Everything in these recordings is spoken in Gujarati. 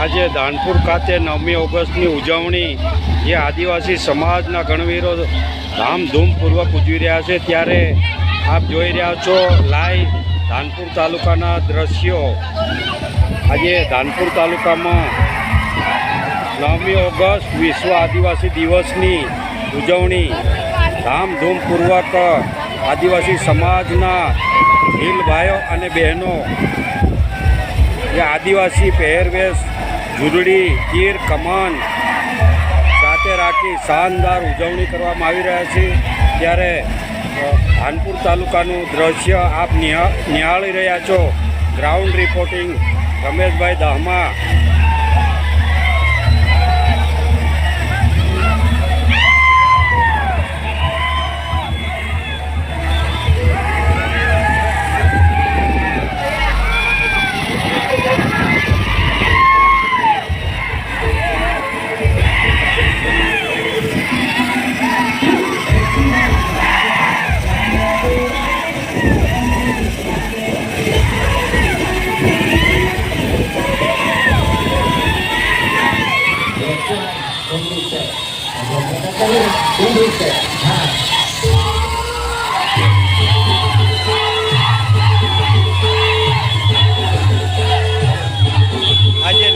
આજે ધાનપુર ખાતે નવમી ઓગસ્ટની ઉજવણી જે આદિવાસી સમાજના ગણવીરો ધામધૂમપૂર્વક ઉજવી રહ્યા છે, ત્યારે આપ જોઈ રહ્યા છો લાઈવ ધાનપુર તાલુકાના દ્રશ્યો. આજે ધાનપુર તાલુકામાં નવમી ઓગસ્ટ વિશ્વ આદિવાસી દિવસની ઉજવણી. ધામધૂમપૂર્વક આદિવાસી સમાજના ભીલ ભાઈઓ અને બહેનો, જે આદિવાસી પહેરવેશ ઝૂંડડી તીર કમાન સાથે રાખી શાનદાર ઉજવણી કરવામાં આવી રહ્યા છે. ત્યારે હાનપુર તાલુકાનું દ્રશ્ય આપ નિહા, નિહાળી રહ્યા છો. ગ્રાઉન્ડ રિપોર્ટિંગ રમેશભાઈ દાહમા આજે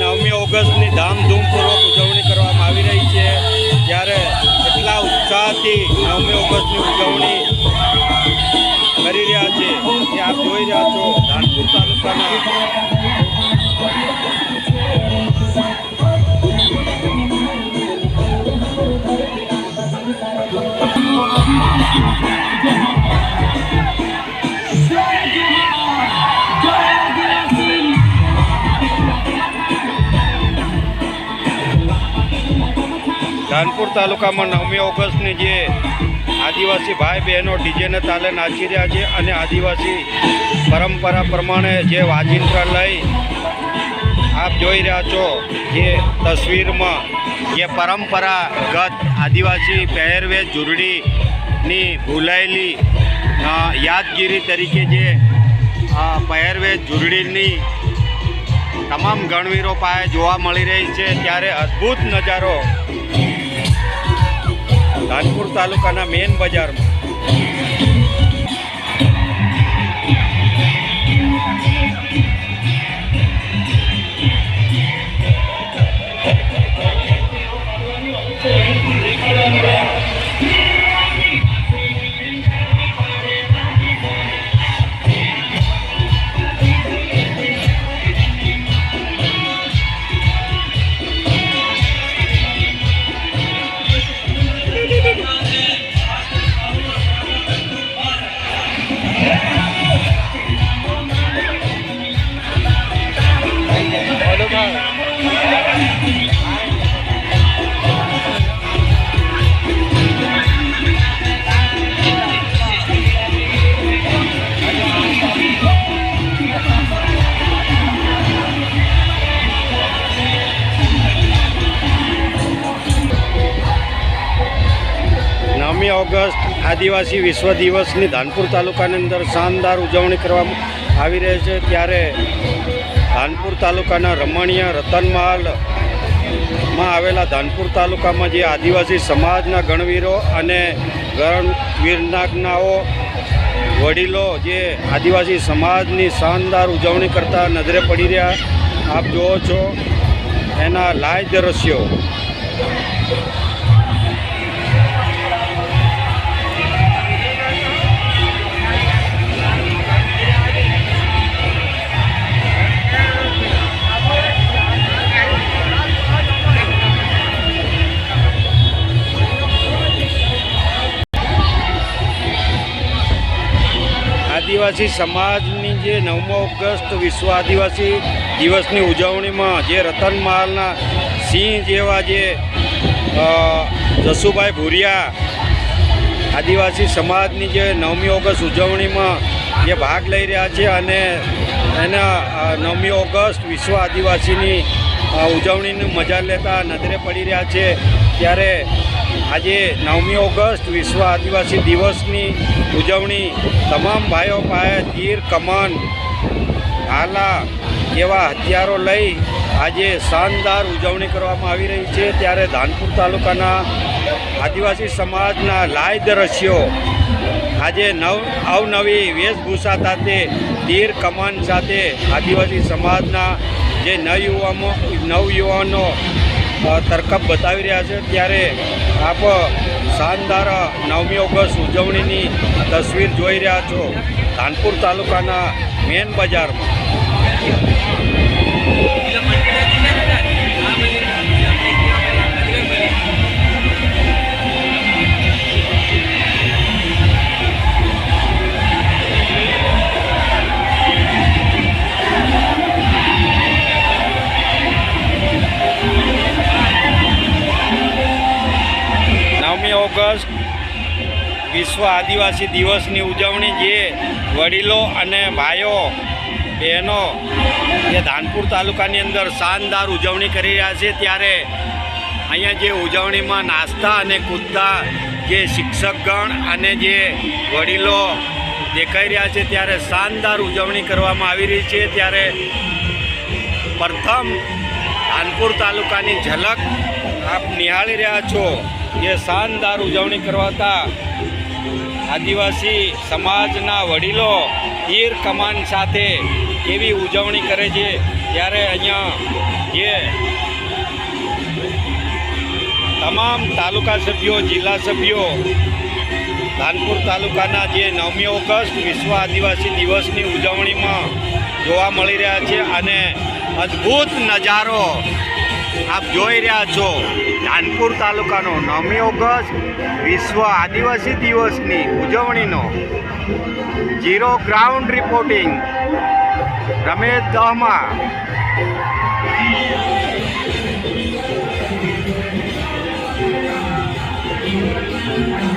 નવમી ઓગસ્ટની ધામધૂમપૂર્વક ઉજવણી કરવામાં આવી રહી છે. જ્યારે એટલા ઉત્સાહથી નવમી ઓગસ્ટની ઉજવણી કરી રહ્યા છે. જે આપ જોઈ રહ્યા છો, ધાનપુર તાલુકાના ધાનપુર તાલુકામાં નવમી ઓગસ્ટની જે આદિવાસી ભાઈ બહેનો ડીજેને તાલે નાચી રહ્યા છે અને આદિવાસી પરંપરા પ્રમાણે જે વાજિંત્ર લઈ આપ જોઈ રહ્યા છો જે તસવીરમાં જે પરંપરાગત આદિવાસી પહેરવેશ ઝૂરડીની ભૂલાયેલી યાદગીરી તરીકે જે પહેરવેશ ઝૂંડડીની તમામ ગણવીરો પાસે જોવા મળી રહી છે. ત્યારે અદ્ભુત નજારો ધાનપુર તાલુકાના મેન બજારમાં. ઓગસ્ટ આદિવાસી વિશ્વ દિવસની ધાનપુર તાલુકાની અંદર શાનદાર ઉજવણી કરવામાં આવી રહી છે. ત્યારે ધાનપુર તાલુકાના રમણીય રતનમહાલમાં આવેલા ધાનપુર તાલુકામાં જે આદિવાસી સમાજના ગણવીરો અને ગણવીરનાગનાઓ વડીલો જે આદિવાસી સમાજની શાનદાર ઉજવણી કરતા નજરે પડી રહ્યા, આપ જુઓ છો. એના લાઈવ દ્રશ્યો આદિવાસી સમાજની જે નવમો ઓગસ્ટ વિશ્વ આદિવાસી દિવસની ઉજવણીમાં જે રતન મહાલના સિંહ જેવા જે જસુભાઈ ભુરિયા આદિવાસી સમાજની જે નવમી ઓગસ્ટ ઉજવણીમાં જે ભાગ લઈ રહ્યા છે અને એના નવમી ઓગસ્ટ વિશ્વ આદિવાસીની ઉજવણીની મજા લેતા નજરે પડી રહ્યા છે. ત્યારે આજે નવમી ઓગસ્ટ વિશ્વ આદિવાસી દિવસની ઉજવણી. તમામ ભાઈઓ પાસે તીર કમન આલા જેવા હથિયારો લઈ આજે શાનદાર ઉજવણી કરવામાં આવી રહી છે. ત્યારે ધાનપુર તાલુકાના આદિવાસી સમાજના લાય દ્રશ્યો આજે નવ, અવનવી વેશભૂષા સાથે તીર કમાન સાથે આદિવાસી સમાજના જે નવયુવાનો નવયુવાનો તરકબ બતાવી રહ્યા છે. ત્યારે આપ શાનદાર નવમી ઓગસ્ટ ઉજવણીની તસવીર જોઈ રહ્યા છો. ધાનપુર તાલુકાના મેન બજારમાં. ઓગસ્ટ વિશ્વ આદિવાસી દિવસની ઉજવણી જે વડીલો અને ભાઈઓ, બહેનો જે ધાનપુર તાલુકાની અંદર શાનદાર ઉજવણી કરી રહ્યા છે, ત્યારે અહીંયા જે ઉજવણીમાં નાસ્તા અને કૂદતા જે શિક્ષકગણ અને જે વડીલો દેખાઈ રહ્યા છે, ત્યારે શાનદાર ઉજવણી કરવામાં આવી રહી છે, ત્યારે પ્રથમ ધાનપુર તાલુકાની ઝલક આપ નિહાળી રહ્યા છો. જે શાનદાર ઉજવણી કરવાતા આદિવાસી સમાજના વડીલો તીર કમાન સાથે કેવી ઉજવણી કરે છે, ત્યારે અહીંયા જે તમામ તાલુકા સભ્યો, જિલ્લા સભ્યો, ધાનપુર તાલુકાના જે નવમી ઓગસ્ટ વિશ્વ આદિવાસી દિવસની ઉજવણીમાં જોવા મળી રહ્યા છે અને અદ્ભુત નજારો આપ જોઈ રહ્યા છો ધાનપુર તાલુકાનો નવમી ઓગસ્ટ, વિશ્વ આદિવાસી દિવસની ઉજવણીનો zero ground reporting. Ramesh Dahma ઓ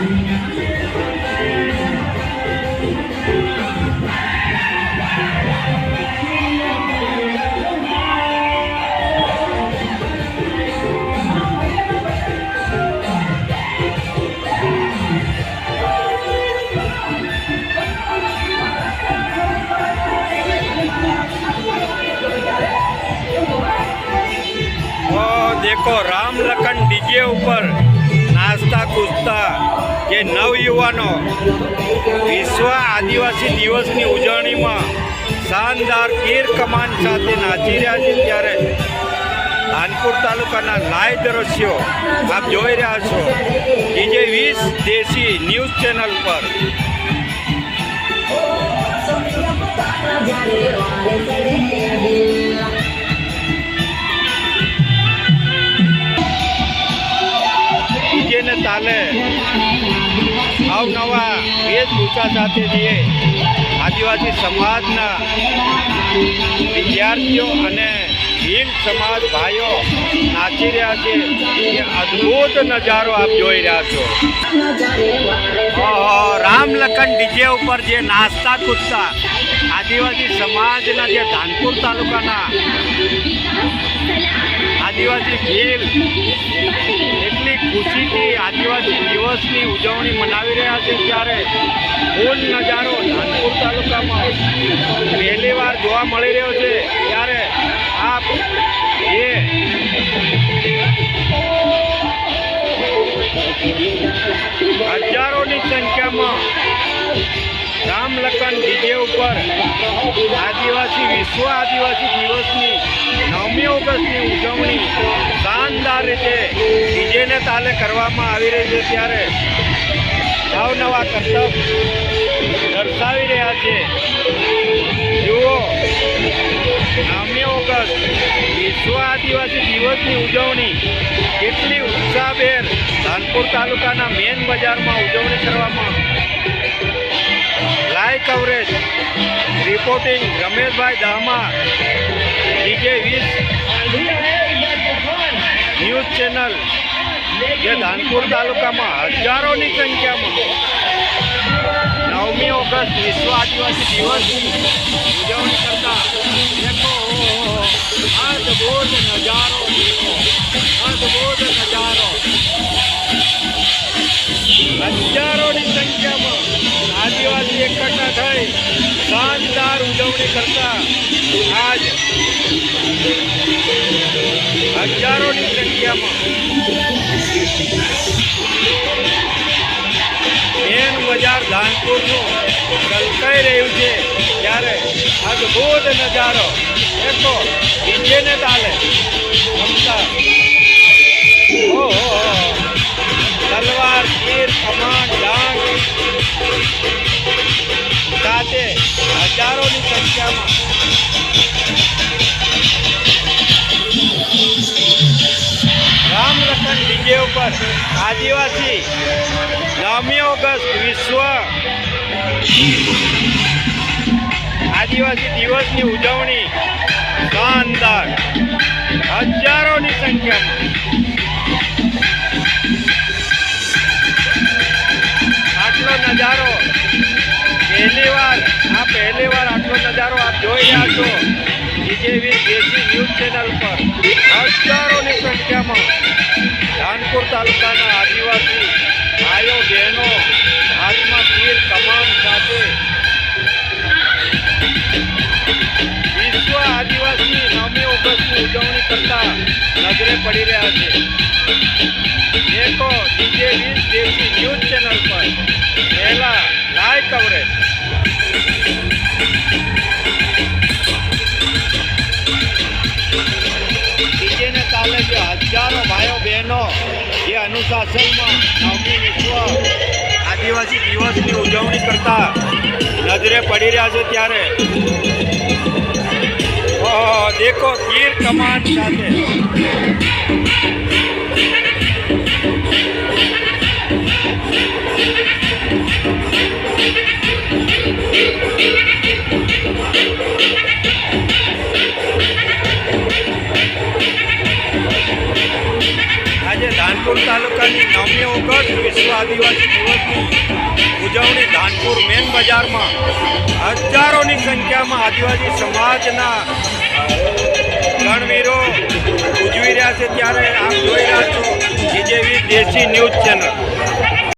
દેખો રામ લખન ડીજે ઉપર નાસ્તા કૂદતા જે નવયુવાનો વિશ્વ આદિવાસી દિવસની ઉજવણીમાં શાનદાર તીર કમાન સાથે નાચી રહ્યા છે ત્યારે ધાનપુર તાલુકાના લાઈવ દ્રશ્યો આપ જોઈ રહ્યા છો. ડીજે વીસ દેશી ન્યૂઝ ચેનલ પર. ડીજેને તાલે અવનવા વેશભૂષા સાથે જે આદિવાસી સમાજના વિદ્યાર્થીઓ અને ભીલ સમાજ ભાઈઓ નાચી રહ્યા છે. એ અદ્ભુત નજારો આપ જોઈ રહ્યા છો. રામલખન રામ લખન ડીજે ઉપર જે નાસ્તા કૂદતા આદિવાસી સમાજના જે ધાનપુર તાલુકાના આદિવાસી ભીલ એટલી ખુશીથી આદિવાસી દિવસની ઉજવણી મનાવી રહ્યા છે ત્યારે ફૂલ નજારો નાનપુર તાલુકામાં પહેલી વાર જોવા મળી રહ્યો છે. ત્યારે આપ એ હજારોની સંખ્યામાં રામ લખન ડીજે ઉપર. આદિવાસી, વિશ્વ આદિવાસી દિવસની નવમી ઓગસ્ટની ઉજવણી શાનદાર રીતે ડીજેને તાલે કરવામાં આવી રહી છે ત્યારે નવનવા કરતબ દર્શાવી રહ્યા છે. જુઓ, નવમી ઓગસ્ટ વિશ્વ આદિવાસી દિવસની ઉજવણી કેટલી ઉત્સાહભેર ધાનપુર તાલુકાના મેન બજારમાં ઉજવણી કરવામાં લાઈવ કવરેજ રિપોર્ટિંગ રમેશભાઈ દામા ડીજે વીસ ન્યૂઝ ચેનલ જે ધાનપુર તાલુકામાં હજારોની સંખ્યામાં. નવમી ઓગસ્ટ, વિશ્વ આદિવાસી દિવસ ઉજવણી કરતા દેખો, અદ્ભુત નજારો. અદભુત નજારો. હજારોની સંખ્યામાં આદિવાસી એકઠા થઈ. શાનદાર ઉજવણી કરતા આજ હજારોની સંખ્યામાં. મેન બજાર ધાનપુરનું કલકાઈ રહ્યું છે. ત્યારે અદભુત નજારો. દેખો ડીજેને તાલે. રમતા ઓહો. તલવાર તીર કમાન ડાંગ. સાથે હજારોની સંખ્યામાં રામ લખન ડીજે ઉપર આદિવાસી, નવમી ઓગસ્ટ વિશ્વ આદિવાસી દિવસની ઉજવણી શાનદાર. હજારોની સંખ્યામાં છો બીજેવી દેશી ન્યૂઝ ચેનલ પર. હજારોની સંખ્યામાં ધાનપુર તાલુકાના આદિવાસી ભાઈઓ, બહેનો, હાથમાં તીર કમાન સાથે વિશ્વ આદિવાસી નવમી ઓગસ્ટની ઉજવણી કરતા નજરે પડી રહ્યા છે. આદિવાસી દિવસની ઉજવણી કરતા નજરે પડી રહ્યા છે ત્યારે. દેખો તીર કમાન સાથે. આજે ધાનપુર તાલુકાની નવમી ઓગસ્ટ વિશ્વ આદિવાસી દિવસની ઉજવણી ધાનપુર મેન બજારમાં હજારોની સંખ્યામાં આદિવાસી સમાજના ગણવીરો ઉજવી રહ્યા છે. ત્યારે આપ જોઈ રહ્યા છો બીજેવી દેશી ન્યૂઝ ચેનલ.